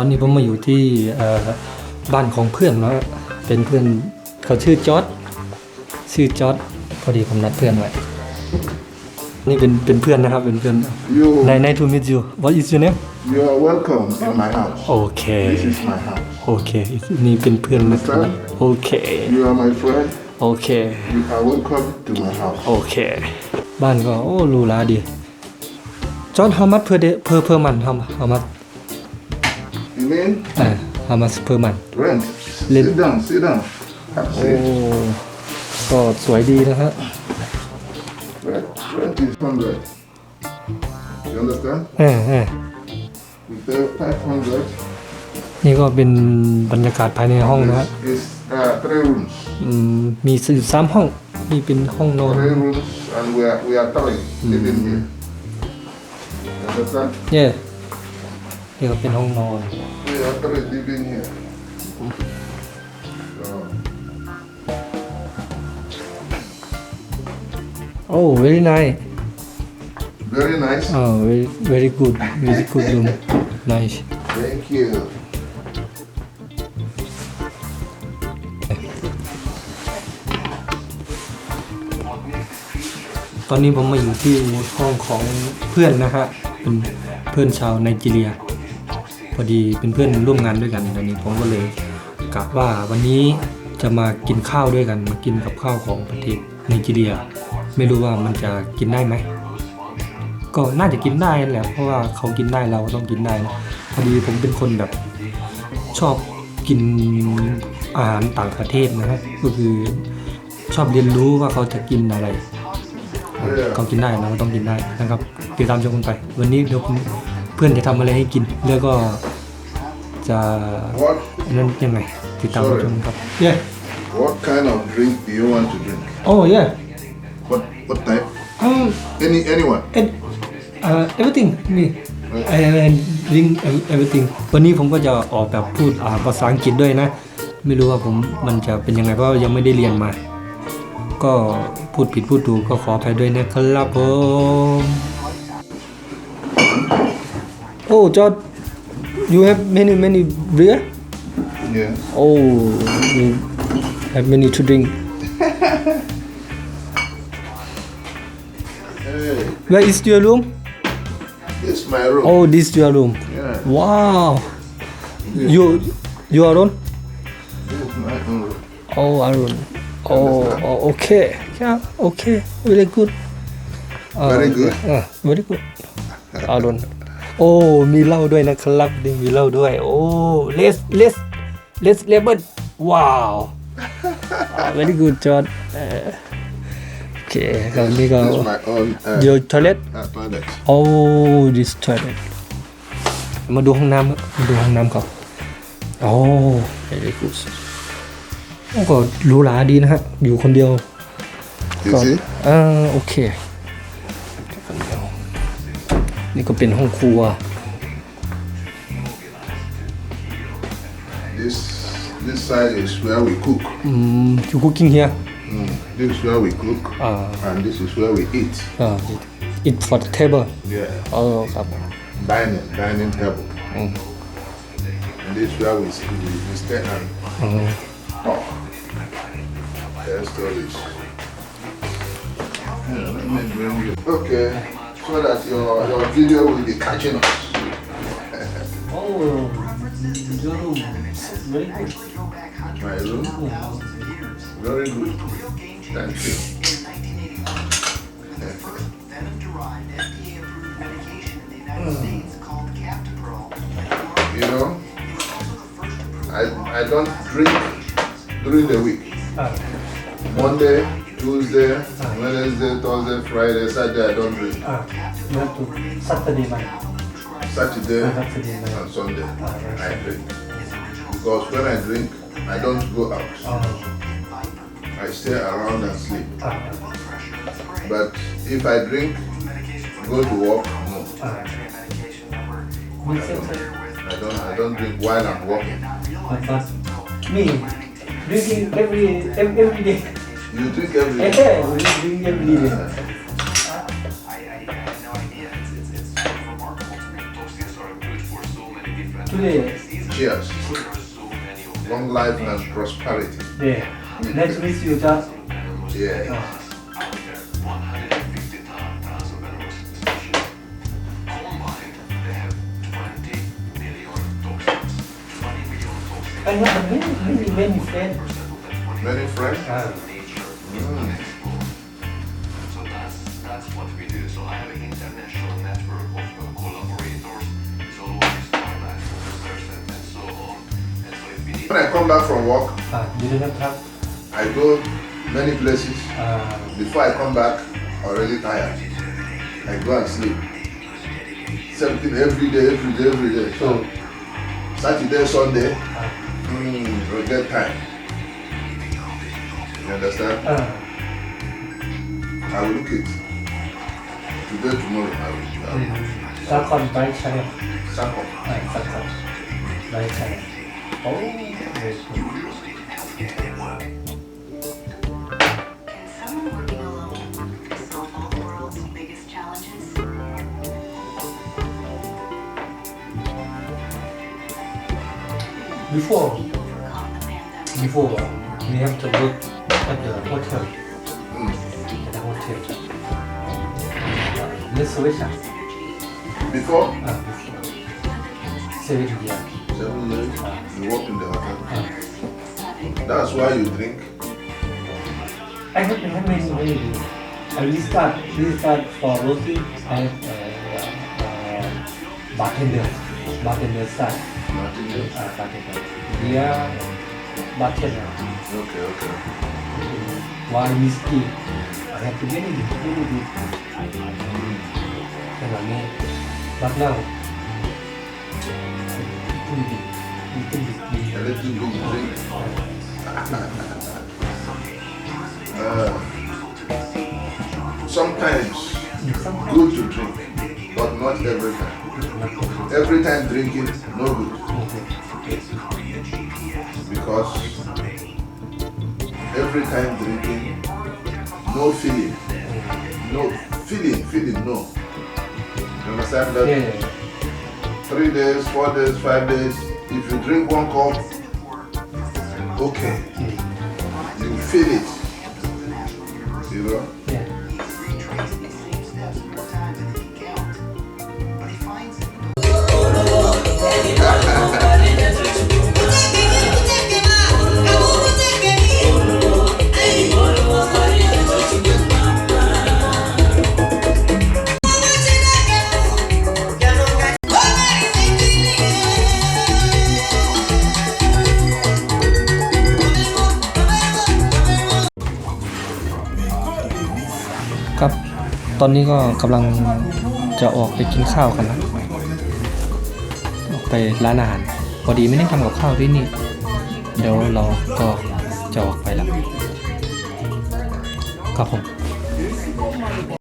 ตอนนี้ผมมาอยู่ที่เอ่อบ้านของเพื่อนแล้วเป็นเพื่อนเขาชื่อจอร์ดชื่อจอร์ดพอดีผมนัดเพื่อนไว้นี่เป็นเป็นเพื่อนนะครับเป็นเพื่อน You, ในในทูมิจู what is your name you are welcome in my house. โอเค This is my house. โอเคนี่เป็นเพื่อนนะครับโอเค You are my friend. โอเค You are welcome to my house. โอเค บ้านก็โอ้หรูหราดีจอร์ด how much per day per per month how how much You mean อ่า how much per month rent? Lim- Sit down, sit down. Have a โอ้ seat. ก็สวยดีนะฮะ Rent, rent is hundred. You understand? เออเออ We pay five hundred. นี่ก็เป็นบรรยากาศภายในห้องนะฮะ It's uh, three rooms. อืมมีอยู่สามห้อง นี่เป็นห้องนอน Three rooms, and we are we are three living here. You understand? เย่นี่ก็เป็นห้องนอน We are three living here. So, โอ้ very nice very nice. อ๋อ very very good very good room nice Thank you. ตอนนี้ผมมาอยู่ที่ห้องของเพื่อนนะฮะเป็นเพื่อนชาวไนจีเรียพ อดีเป็นเพื่อนร่วมงานด้วยกันตอนนี้ผมก็เลยกะว่าวันนี้จะมากินข้าวด้วยกันมากินกับข้าวของประเทศไนจีเรีย ไม่รู้ว่ามันจะกินได้ไหมก็น่าจะกินได้แหละเพราะว่าเขากินได้เราก็ต้องกินได้นะพอดีผมเป็นคนแบบชอบกินอาหารต่างประเทศนะฮะก็คือชอบเรียนรู้ว่าเขาจะกินอะไรเขากินได้เราก็ต้องกินได้นะครับติดตามชมกันไป วันนี้เดี๋ยวเพื่อนจะทำอะไรให้กิน แล้วก็ จะ What นั่นยังไงติดตามชมครับ yeah what kind of drink do you want to drink? oh yeah What what type? um Any anyone? and uh everything นี่ I I drink everything วันนี้ผมก็จะออกแบบพูดอ่าภาษาอังกฤษด้วยนะ ไม่รู้ว่าผมมันจะเป็นยังไงเพราะว่ายังไม่ได้เรียนมา ก็พูดผิดพูดถูกก็ขออภัยด้วยนะครับผมโอ้จอด you have many many beer Yeah. oh you have many to drink Hey, where is your room this is my room. oh this your room Yeah. wow you you are alone This is my room. Oh, Arun. Oh, oh, okay. Yeah, okay. Very good. Uh, Very good? Uh, very good. Arun. โอ้ มีเหล้าด้วยนะครับนี่มีเหล้าด้วย โอ้ let's let's let's level ว้าว very good John เอ่อโอเคครับนี่ก็ This is my own uh, your toilet uh, toilet. oh this toilet มาดูห้องน้ำครับมาดูห้องน้ำก่อนโอ้ very good โอ้ก็หรูหราดีนะฮะ อยู่คนเดียว You ก็ see? อ่าโอเคคนเดียว นี่ก็เป็นห้องครัว This this side is where we cook. อืม you cooking here Mm. This is where we cook, Ah. and this is where we eat. อ่า it for the table Yeah, เออครับ dining, dining table. Mm. And this is where we, we, we stay and อืม talk. Tell stories. Yeah, let me bring you. Okay, so that your, your video will be catching us. oh, Joro. Very good. My room? Very good. Thank you. You know, I, I don't drink during the week. Ah. Monday, Tuesday, Wednesday, Thursday, Friday, Saturday I don't drink. Ah, you have to Saturday night. Saturday, ah, Saturday night. and Sunday. Ah, I drink. Because when I drink, I don't go out. I stay around and sleep. But if I drink, go to work, no. I, don't, I, don't, I don't drink while I'm working. Me, drinking every, every, every day. You drink every yeah day. we drink every day today. Cheers. There are good for so many of them. Long life and prosperity. Yeah. To meet you, Charles. Yeah. I have many, many, many friends. Many friends? Ah. Mm. So that's that's what we do. So I have an international network of uh, collaborators. It's always Thailand, officers, and, and so on. And so if we need When I come back from work, Ah, you didn't have. I go many places. Ah. Before I come back, already tired. I go and sleep. Something every day, every day, every day. So Saturday, Sunday, Ah. mm, we get time. You understand? Ah. I will look it. Today, tomorrow, I will. I will. Sakon by channel. Sample. Ah, Sakon by channel. Oh, very good. Can someone working alone solve all the world's biggest challenges? Before, Overcome the pandemic. before, we have to work at the hotel. At the hotel. Uh. Ah, Before Ah, before. Seven years. seven years, you work in the hotel. Ah. That's why you drink. I have I have many many days. I will start will start for roti. I have uh, uh, bartender bartender start Nothing else. uh, bartender. Dia Okay, okay. Wine whiskey. I have to get it very good. And I mean, but now little bit little bit. A little bit drink. Uh, sometimes Sometimes good to drink, but not every time. Every time drinking, no good. okay. Because every time drinking, no feeling. No feeling, feeling, no. You understand that? Yeah. Three days, four days, five days. If you drink one cup, okay, you feel it. You know? Yeah. ครับ ตอนนี้ก็กำลังจะออกไปกินข้าวกันนะออกไปร้านอาหารพอดีไม่ได้ทำกับข้าวที่นี่ เดี๋ยวเราก็จะออกไปแล้วครับผม